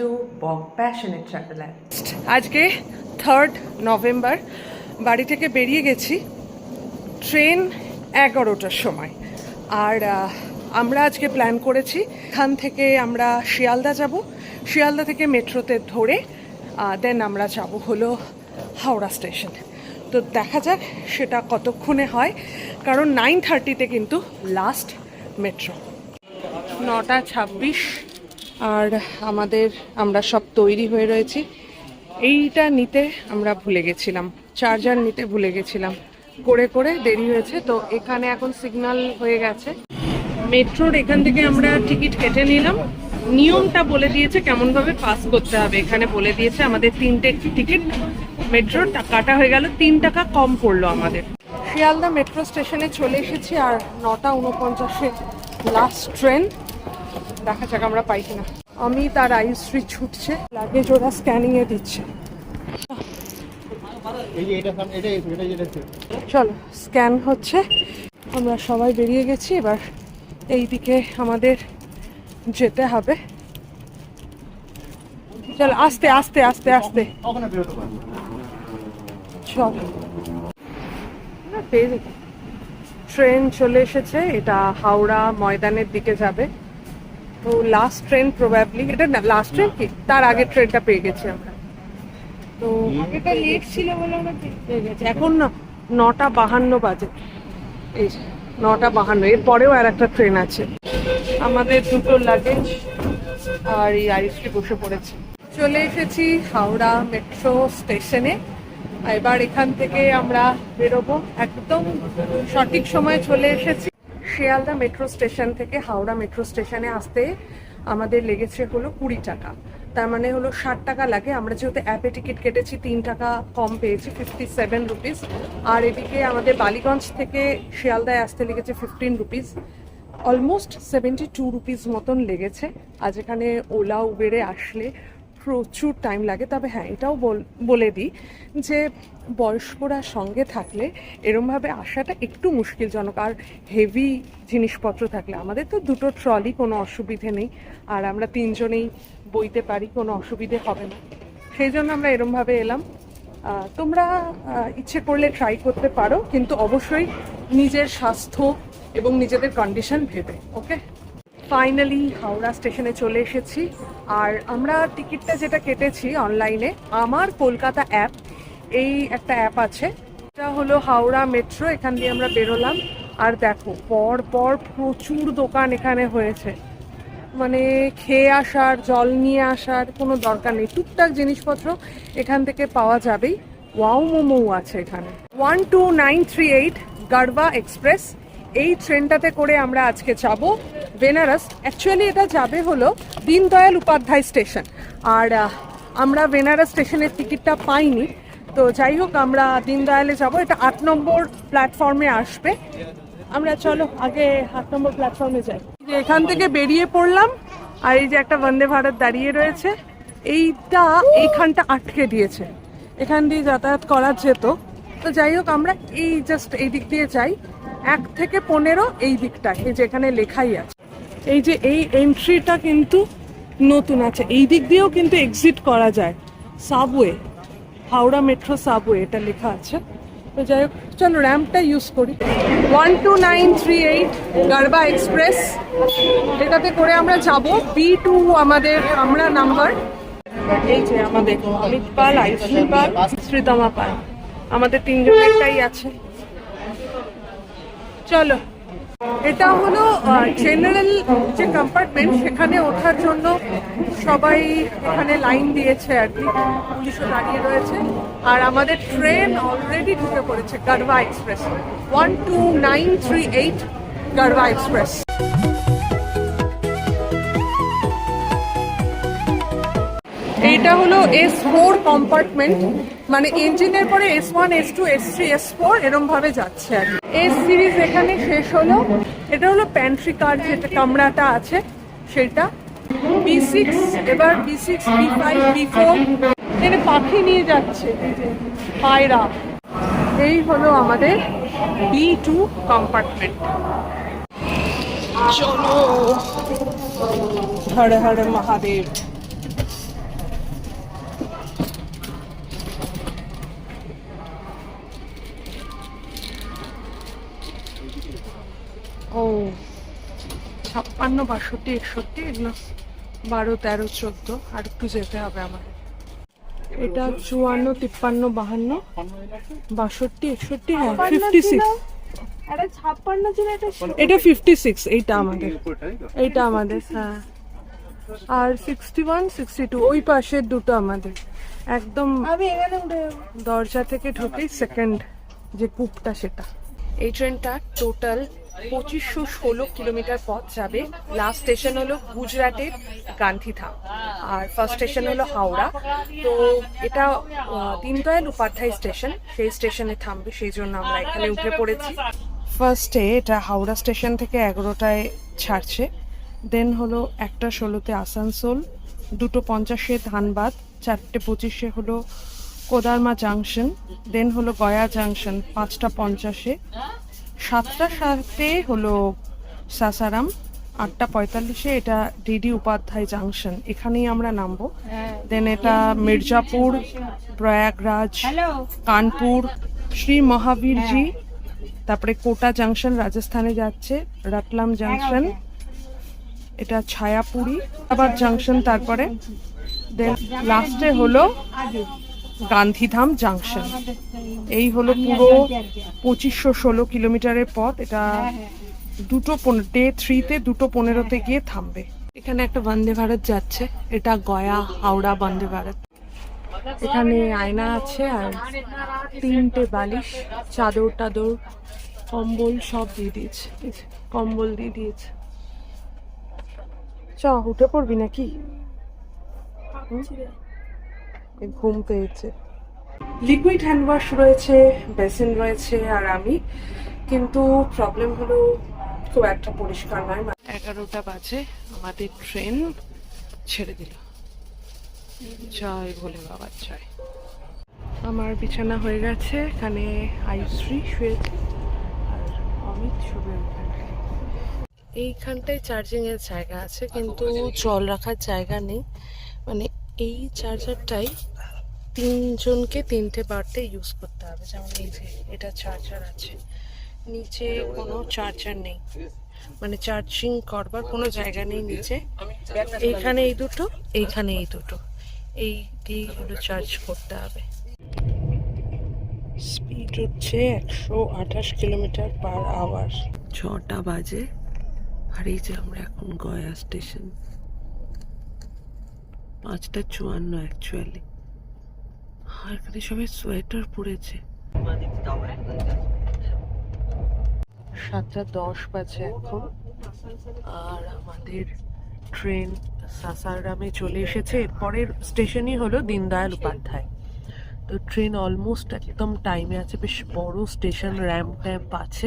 To Bog Passionate Traveler. আজকে third November বাড়ি থেকে বেরিয়ে গেছি ট্রেন এগারোটার সময়। আর আমরা আজকে প্ল্যান করেছি, এখান থেকে আমরা শিয়ালদা যাব। শিয়ালদা থেকে মেট্রোতে ধরে দেন আমরা যাব হলো হাওড়া স্টেশন তো দেখা যাক সেটা কতক্ষণে হয়, কারণ নাইন থার্টিতে কিন্তু লাস্ট মেট্রো নটা ছাব্বিশ আর আমাদের, আমরা সব তৈরি হয়ে রয়েছি। এইটা নিতে আমরা ভুলে গেছিলাম। চার্জার নিতে ভুলে গেছিলাম। করে করে দেরি হয়েছে। তো এখানে এখন সিগন্যাল হয়ে গেছে। মেট্রোর এখান থেকে আমরা টিকিট কেটে নিলাম। নিয়মটা বলে দিয়েছে কেমনভাবে পাস করতে হবে। এখানে বলে দিয়েছে আমাদের তিনটে টিকিট মেট্রোর কাটা হয়ে গেল। তিন টাকা কম পড়ল আমাদের। শিয়ালদা মেট্রো স্টেশনে চলে এসেছি আর নটা উনপঞ্চাশে লাস্ট ট্রেন। দেখা যাক আমরা পাই কিনা। আমি তার আইশ্রী ছুটছে লাগেজ ওরা স্ক্যানিং এ দিচ্ছে। চলো স্ক্যান হচ্ছে। আমরা সবাই বেরিয়ে গেছি এবার এই দিকে আমাদের যেতে হবে। চলো আস্তে আস্তে আস্তে আস্তে। চলো। পেয়ে ট্রেন চলে এসেছে এটা হাওড়া ময়দানের দিকে যাবে। তো লাস্ট ট্রেন প্রবাবলি এটা না লাস্ট ট্রেন কি? তার আগের ট্রেনটা পেয়ে গেছি আমরা। তো এটা লেট ছিল বলে আমরা পেয়ে গেছি। এখন না, নটা বাহান্ন বাজে। এই নটা বাহান্ন, এর পরেও আর একটা ট্রেন আছে। আমাদের দুটো লাগেজ আর এই আইসটি বসে পড়েছে। চলে এসেছি হাওড়া মেট্রো স্টেশনে এবার এখান থেকে আমরা বেরোবো। একদম সঠিক সময়ে চলে এসেছি। শিয়ালদা মেট্রো স্টেশন থেকে হাওড়া মেট্রো স্টেশনে আসতে আমাদের লেগেছে হলো কুড়ি টাকা। তার মানে হলো ষাট টাকা লাগে। আমরা যেহেতু অ্যাপে টিকিট কেটেছি, তিন টাকা কম পেয়েছি ফিফটি সেভেন রুপিস আর এদিকে আমাদের বালিগঞ্জ থেকে শিয়ালদায় আসতে লেগেছে fifteen rupees almost seventy two rupees মতন লেগেছে। আজ এখানে ওলা, উবেরে আসলে প্রচুর টাইম লাগে। তবে হ্যাঁ এটাও বল- দিই যে বয়স্করা সঙ্গে থাকলে এরমভাবে আসাটা একটু মুশকিলজনক। আর হেভি জিনিসপত্র থাকলে আমাদের তো দুটো ট্রলি কোনো অসুবিধে নেই। আর আমরা তিনজনেই বইতে পারি, কোনো অসুবিধে হবে না। সেই জন্য আমরা এরমভাবে এলাম। তোমরা ইচ্ছে করলে ট্রাই করতে পারো, কিন্তু অবশ্যই নিজের স্বাস্থ্য এবং নিজেদের কন্ডিশন ভেবে ওকে ফাইনালি হাওড়া স্টেশনে চলে এসেছি। আর আমরা টিকিটটা যেটা কেটেছি অনলাইনে, আমার কলকাতা অ্যাপ, এই একটা অ্যাপ আছে। এটা হলো হাওড়া মেট্রো, এখান দিয়ে আমরা বেরোলাম। আর দেখো, পর পর প্রচুর দোকান এখানে হয়েছে। মানে খেয়ে আসার, জল নিয়ে আসার কোনো দরকার নেই। টুকটাক জিনিসপত্র এখান থেকে পাওয়া যাবেই। ওয়াও মোমো আছে এখানে। One two nine three eight Garba express. এই ট্রেনটাতে করে আমরা আজকে যাব। বেনারস অ্যাকচুয়ালি এটা যাবে হলো দীনদয়াল উপাধ্যায় স্টেশন। আর আমরা বেনারস স্টেশনের টিকিটটা পাইনি। তো যাই হোক, আমরা দীনদয়ালে যাব। এটা আট নম্বর প্ল্যাটফর্মে আসবে। আমরা চলো, আগে আট নম্বর প্ল্যাটফর্মে যাই। এখান থেকে বেরিয়ে পড়লাম, আর এই যে একটা বন্দে ভারত দাঁড়িয়ে রয়েছে, এইটা এইখানটা আটকে দিয়েছে। এখান দিয়ে যাতায়াত করা যেত। তো যাই হোক, আমরা এই জাস্ট এই দিক দিয়ে যাই। এক থেকে পনেরো এই দিকটায়, এই যেখানে লেখাই আছে। এই যে এই এন্ট্রিটা কিন্তু নতুন আছে। এই দিক দিয়েও কিন্তু এক্সিট করা যায়। সাবওয়ে হাওড়া মেট্রো সাবওয়ে এটা লেখা আছে। তো যাই হোক, চলো র্যাম্পটা ইউজ করি। One two nine three eight Garba express এটাতে করে আমরা যাব। বি টু আমাদের আমরা নাম্বার এই যে আমাদের অমিত পাল আয়ুষ্মী পাল, শ্রীতমা পাল। আমাদের তিনজনেরটাই আছে। চলো। এটা হলো জেনারেল যে কম্পার্টমেন্ট সেখানে ওঠার জন্য সবাই এখানে লাইন দিয়েছে আর কি। পুলিশও দাঁড়িয়ে রয়েছে। আর আমাদের ট্রেন অলরেডি ঢুকে পড়েছে Garba express one two nine three eight Garba express এইটা হলো এস ফোর কম্পার্টমেন্ট মানে ইঞ্জিনের পরে S one S two S three S four এরম ভাবে যাচ্ছে আর এস সিরিজ এখানে শেষ হলো। এটা হলো প্যান্ট্রি কার যেটা কামরাটা আছে সেটা। বি সিক্স এবার B six B five B four এখানে পাখি নিয়ে যাচ্ছে পায়রা। এই হলো আমাদের বি টু কম্পার্টমেন্ট চলো। হরে হরে মহাদেব। ও ছাপ্পান্ন বাষট্টি একষট্টি এগুলো বারো তেরো চোদ্দ আর একটু যেতে হবে আমার এটা চুয়ান্ন তিপ্পান্ন বাহান্ন বাষট্টি একষট্টি হ্যাঁ ফিফটি সিক্স এটা এটা ফিফটি সিক্স এইটা আমাদের। এইটা আমাদের হ্যাঁ। আর সিক্সটি ওয়ান সিক্সটি টু ওই পাশের দুটো আমাদের। একদম আমি এখানে উঠে দরজা থেকে ঢুকেই সেকেন্ড যে কূপটা সেটা। এই ট্রেনটা টোটাল পঁচিশশো ষোলো কিলোমিটার পথ যাবে। লাস্ট স্টেশন হলো গুজরাটের গান্ধীধাম। আর ফার্স্ট স্টেশন হলো হাওড়া। তো এটা দীনদয়াল উপাধ্যায় স্টেশন। সেই স্টেশনে থামবে, সেই জন্য আমরা এখানে উঠে পড়েছি। ফার্স্টে এটা হাওড়া স্টেশন থেকে এগারোটায় ছাড়ছে। দেন হলো একটা ষোলোতে আসানসোল, দুটো পঞ্চাশে ধানবাদ, চারটে পঁচিশে হলো কোদারমা জাংশন দেন হলো গয়া জাংশন, পাঁচটা পঞ্চাশে সাতটা সাথে হলো সাসারাম আটটা পঁয়তাল্লিশে এটা ডিডি উপাধ্যায় জাংশন এখানেই আমরা নামবো। দেন এটা মির্জাপুর প্রয়াগরাজ কানপুর শ্রী মহাবীরজি তারপরে কোটা জাংশন রাজস্থানে যাচ্ছে রাতলাম জাংশন এটা ছায়াপুরি আবার জাংশন তারপরে। দেন লাস্টে হলো গান্ধীধাম জাংশন। এই হলো পুরো পঁচিশশো ষোলো কিলোমিটারের পথ। এটা দুটো পনেরো ডে থ্রিতে দুটো পনেরোতে গিয়ে থামবে। এখানে একটা বন্দে ভারত যাচ্ছে। এটা গয়া হাওড়া বন্দে ভারত। এখানে আয়না আছে আর তিনটে বালিশ, চাদর টাদর, কম্বল সব দিয়ে দিয়েছে। কম্বল দিয়ে দিয়েছে। চ, উঠে পড়বি নাকি? ঘুম পেয়েছে। লিকুইড হ্যান্ড ওয়াশ রয়েছে বেসিন রয়েছে আর আমি। কিন্তু প্রবলেম হলো খুব একটা পরিষ্কার নয়। এগারোটা বাজে আমাদের ট্রেন ছেড়ে দিল। জয় ভোলে বাবার জয়। আমার বিছানা হয়ে গেছে এখানে আয়ুশ্রী শুয়েছে আর অমিত ওখানে। এইখানটায় চার্জিং এর জায়গা আছে কিন্তু জল রাখার জায়গা নেই। মানে এই চার্জারটাই তিনজনকে তিনটে বারতে ইউজ করতে হবে। যেমন এই যে এটা চার্জার আছে। নিচে কোনো চার্জার নেই। মানে চার্জিং করবার কোনো জায়গা নেই নিচে। এইখানে এই দুটো, এইখানে এই দুটো। এই দিয়েগুলো চার্জ করতে হবে। স্পিড হচ্ছে একশো আঠাশ কিলোমিটার পার আওয়ার ছটা বাজে। আর এই যে আমরা এখন গয়া স্টেশন পাঁচটা চুয়ান্ন অ্যাকচুয়ালি আর এখানে সবাই সোয়েটার পরেছে। সাতটা দশ বাজে এখন। আর আমাদের ট্রেন সাসারামে চলে এসেছে। এরপরের স্টেশনই হলো দীনদয়াল উপাধ্যায়। তো ট্রেন অলমোস্ট একদম টাইমে আছে। বেশ বড় স্টেশন র্যাম্প ট্যাম্প আছে।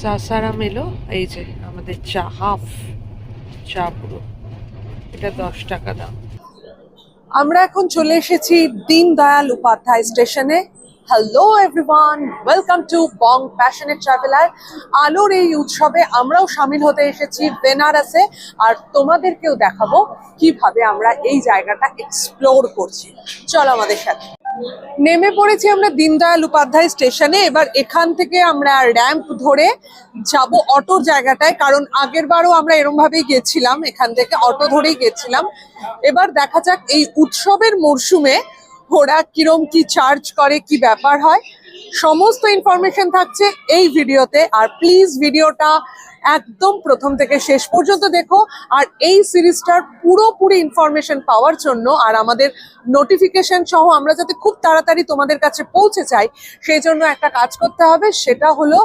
সাসারাম এলো। এই যে আমাদের চা হাফ চা পুরো। এটা দশ টাকা দাম। আমরা এখন চলে এসেছি দীনদয়াল উপাধ্যায় স্টেশনে। Hello everyone welcome to Bong passionate traveller আলোর এই উৎসবে আমরাও সামিল হতে এসেছি বেনারসে, আর তোমাদেরকেও দেখাবো কীভাবে আমরা এই জায়গাটা এক্সপ্লোর করছি। চলো আমাদের সাথে। নেমে পড়েছি আমরা দীনদয়াল উপাধ্যায় স্টেশনে। এবার এখান থেকে আমরা র্যাম্প ধরে যাব অটোর জায়গাটায়, কারণ আগের বারও আমরা এরম ভাবেই গেছিলাম, এখান থেকে অটো ধরেই গেছিলাম। এবার দেখা যাক এই উৎসবের মরশুমে ওরা কিরম কি চার্জ করে, কি ব্যাপার হয়। সমস্ত ইনফরমেশন থাকছে এই ভিডিওতে আর প্লিজ ভিডিওটা একদম প্রথম থেকে শেষ পর্যন্ত দেখো। আর এই সিরিজটার পুরোপুরি ইনফরমেশন পাওয়ার জন্য আর আমাদের নোটিফিকেশন সহ আমরা যাতে খুব তাড়াতাড়ি তোমাদের কাছে পৌঁছে চাই সেই জন্য একটা কাজ করতে হবে, সেটা হলো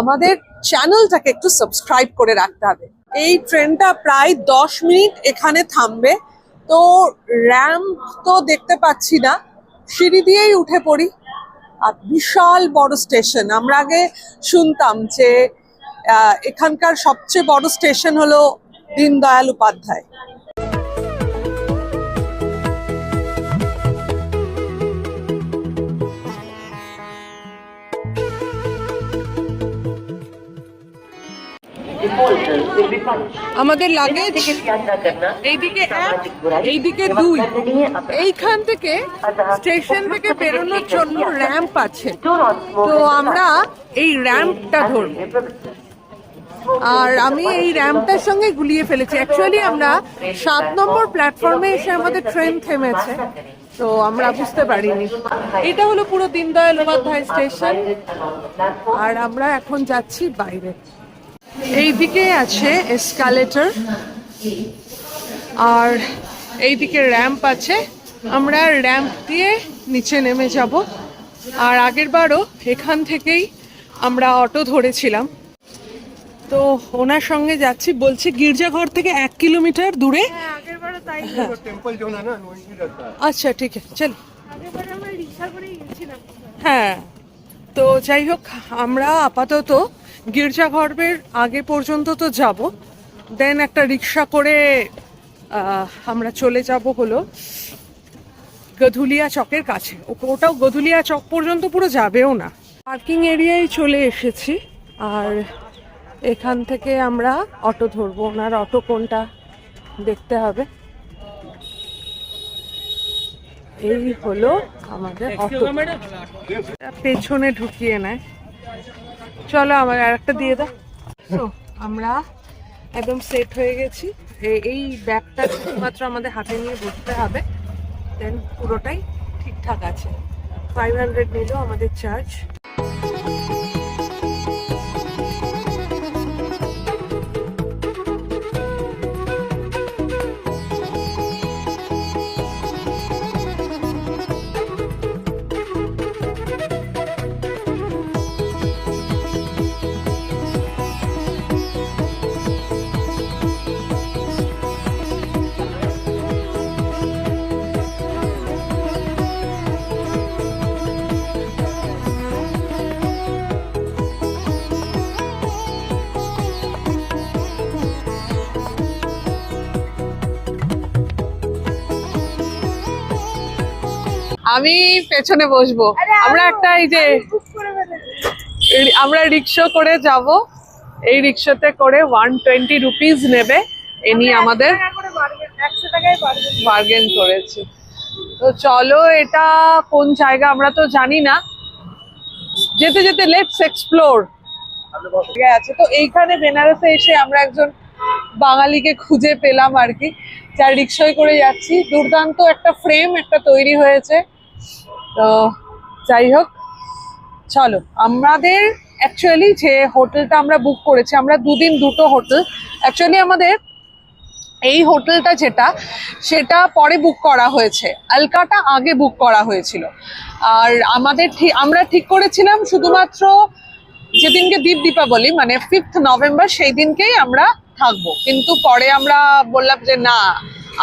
আমাদের চ্যানেলটাকে একটু সাবস্ক্রাইব করে রাখতে হবে। এই ট্রেনটা প্রায় দশ মিনিট এখানে থামবে। তো র্যাম্প তো দেখতে পাচ্ছি না, সিঁড়ি দিয়েই উঠে পড়ি। আর বিশাল বড় স্টেশন আমরা আগে শুনতাম যে এখানকার সবচেয়ে বড় স্টেশন হলো দীনদয়াল উপাধ্যায়। আমাদের লাগেজ এইদিকে এইদিকে দুই। এইখান থেকে স্টেশন থেকে বেরোনোর জন্য র্যাম্প আছে। তো আমরা এই র্যাম্পটা ধরবো। আর আমি এই র্যাম্পটার সঙ্গে গুলিয়ে ফেলেছি। অ্যাকচুয়ালি আমরা সাত নম্বর প্ল্যাটফর্মে এসে আমাদের ট্রেন থেমেছে। তো আমরা বুঝতে পারিনি। এটা হলো পুরো দীনদয়াল উপাধ্যায় স্টেশন আর আমরা এখন যাচ্ছি বাইরে। এই দিকে আছে এসকালেটর আর এইদিকে র্যাম্প আছে। আমরা র্যাম্প দিয়ে নিচে নেমে যাব। আর আগের বারও এখান থেকেই আমরা অটো ধরেছিলাম। তো ওনার সঙ্গে যাচ্ছি বলছি গির্জাঘর থেকে এক কিলোমিটার দূরে। হ্যাঁ। আচ্ছা ঠিক আছে চল। হ্যাঁ তো যাই হোক আমরা আপাতত গির্জাঘরের আগে পর্যন্ত তো যাব দেন একটা রিক্সা করে আমরা চলে যাব হলো গধুলিয়া চকের কাছে। ওটাও গধুলিয়া চক পর্যন্ত পুরো যাবেও না। পার্কিং এরিয়ায় চলে এসেছি আর এখান থেকে আমরা অটো ধরবো। ওনার অটো কোনটা দেখতে হবে। এই হলো আমাদের অটো। পেছনে ঢুকিয়ে নেয়। চলো আমার আর একটা দিয়ে দাও। তো আমরা একদম সেট হয়ে গেছি। এই ব্যাগটা শুধুমাত্র আমাদের হাতে নিয়ে বসতে হবে। দেন পুরোটাই ঠিকঠাক আছে। ফাইভ হান্ড্রেড নিল আমাদের চার্জ আমি পেছনে বসবো। আমরা একটা এই যে আমরা রিক্সা করে যাব। এই রিক্সাতে করে ওয়ান টোয়েন্টি রুপিস নেবে। এ নিয়ে আমাদের বার্গেন করেছি। তো চলো এটা কোন জায়গা আমরা তো জানি না। যেতে যেতে লেটস এক্সপ্লোর আছে। তো এইখানে বেনারসে এসে আমরা একজন বাঙালিকে খুঁজে পেলাম আর কি। যার রিক্সায় করে যাচ্ছি। দুর্দান্ত একটা ফ্রেম একটা তৈরি হয়েছে। তো যাই হোক, চলো। আমাদের অ্যাকচুয়ালি যে হোটেলটা আমরা বুক করেছি, আমরা দুদিন দুটো হোটেল। অ্যাকচুয়ালি আমাদের এই হোটেলটা যেটা, সেটা পরে বুক করা হয়েছে। আলকাটা আগে বুক করা হয়েছিল। আর আমাদের আমরা ঠিক করেছিলাম শুধুমাত্র যেদিনকে দীপ দীপাবলি মানে ফিফথ নভেম্বর সেই দিনকেই আমরা থাকব। কিন্তু পরে আমরা বললাম যে না,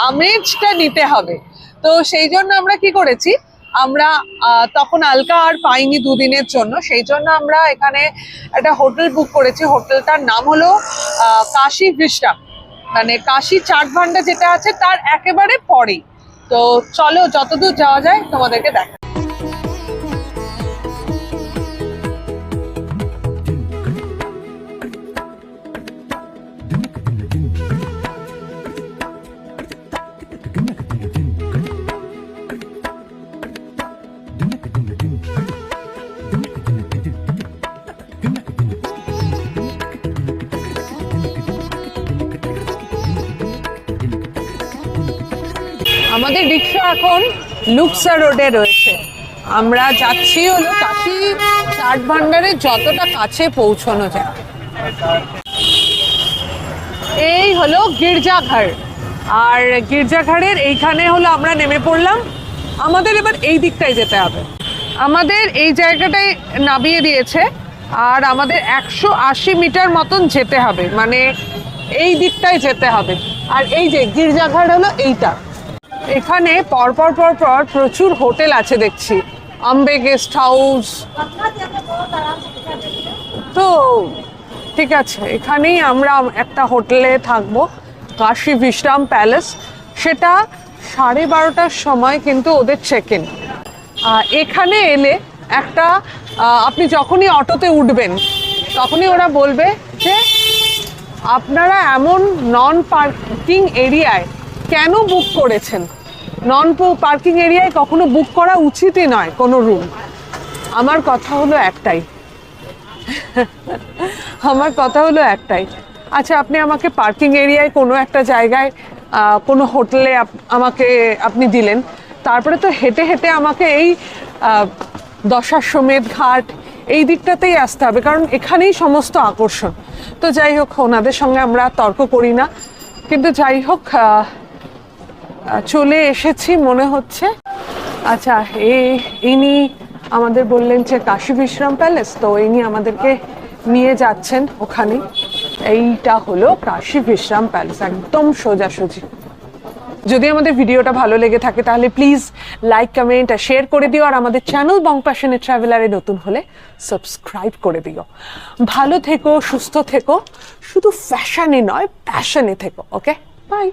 আমেজটা নিতে হবে। তো সেই জন্য আমরা কি করেছি আমরা তখন আলকা আর পাইনি দুদিনের জন্য। সেই জন্য আমরা এখানে একটা হোটেল বুক করেছি। হোটেলটার নাম হলো কাশি ভিস্টা মানে কাশি চাট ভান্ডা যেটা আছে, তার একেবারে পরেই। তো চলো, যতদূর যাওয়া যায়, তোমাদেরকে দেখ আমাদের রিক্সা এখন লুকসা রোডে রয়েছে। আমরা যাচ্ছি হলো কাশি চাট ভান্ডারের যতটা কাছে পৌঁছানো যায়। এই হলো গির্জাঘর। আর গির্জাঘরের এইখানে হলো আমরা নেমে পড়লাম। আমাদের এবার এই দিকটায় যেতে হবে। আমাদের এই জায়গাটায় নামিয়ে দিয়েছে। আর আমাদের একশো আশি মিটার মতন যেতে হবে। মানে এই দিকটায় যেতে হবে। আর এই যে গির্জাঘর হলো এইটা। এখানে পরপর পর পর প্রচুর হোটেল আছে দেখছি। Ambe guest house. তো ঠিক আছে, এখানেই আমরা একটা হোটেলে থাকব, কাশী বিশ্রাম প্যালেস। সেটা সাড়ে বারোটার সময় কিন্তু ওদের চেক ইন এখানে এলে একটা আপনি যখনই অটোতে উঠবেন, তখনই ওরা বলবে যে আপনারা এমন নন পার্কিং এরিয়ায় কেন বুক করেছেন? নন পার্কিং এরিয়ায় কখনো বুক করা উচিতই নয় কোনো রুম আমার কথা হলো একটাই। আমার কথা হলো একটাই। আচ্ছা আপনি আমাকে পার্কিং এরিয়ায় কোনো একটা জায়গায় কোনো হোটেলে আমাকে আপনি দিলেন। তারপরে তো হেঁটে হেঁটে আমাকে এই দশাশ্বমেধ ঘাট, এই দিকটাতেই আসতে হবে, কারণ এখানেই সমস্ত আকর্ষণ। তো যাই হোক, ওনাদের সঙ্গে আমরা তর্ক করি না। কিন্তু যাই হোক চলে এসেছি মনে হচ্ছে। আচ্ছা এই ইনি আমাদের বললেন যে কাশী বিশ্রাম প্যালেস, তো ইনি আমাদেরকে নিয়ে যাচ্ছেন ওখানে। এইটা হলো কাশী বিশ্রাম প্যালেস, একদম সোজাসুজি। যদি আমাদের ভিডিওটা ভালো লেগে থাকে, তাহলে প্লিজ লাইক, কমেন্ট আর শেয়ার করে দিও, আর আমাদের চ্যানেল বং প্যাশনে ট্রাভেলারে নতুন হলে সাবস্ক্রাইব করে দিও। ভালো থেকো, সুস্থ থেকো, শুধু ফ্যাশনে নয় প্যাশনে থেকো ওকে বাই